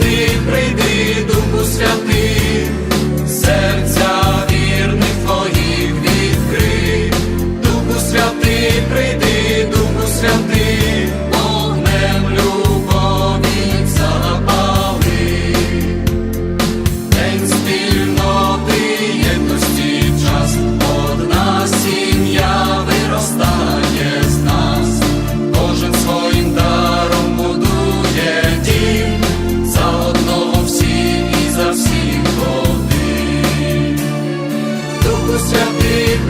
ти прийди, Духу Святий.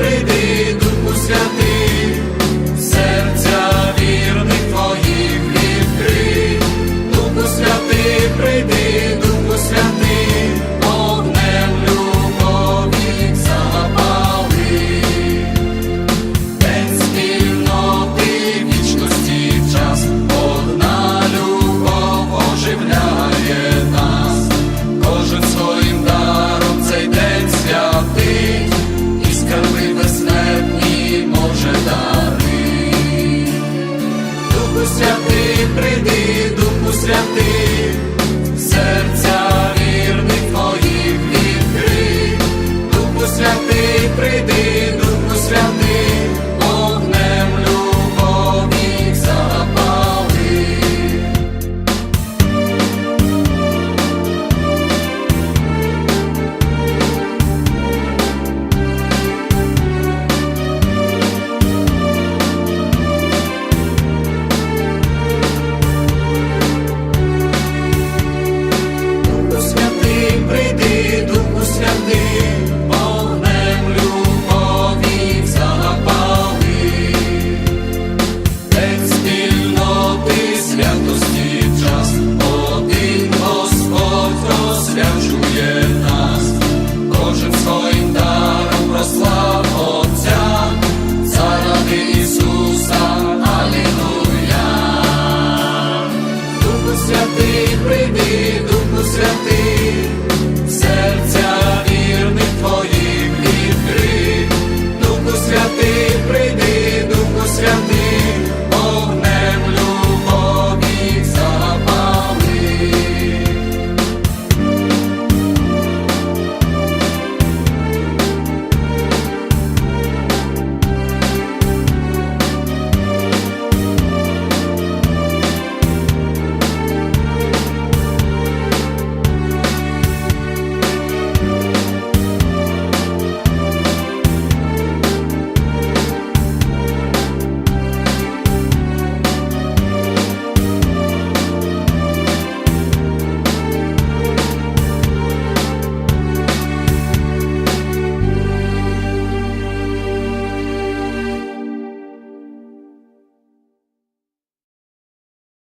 прийди, Духу Святий. святий, прийди, духу святий, серця.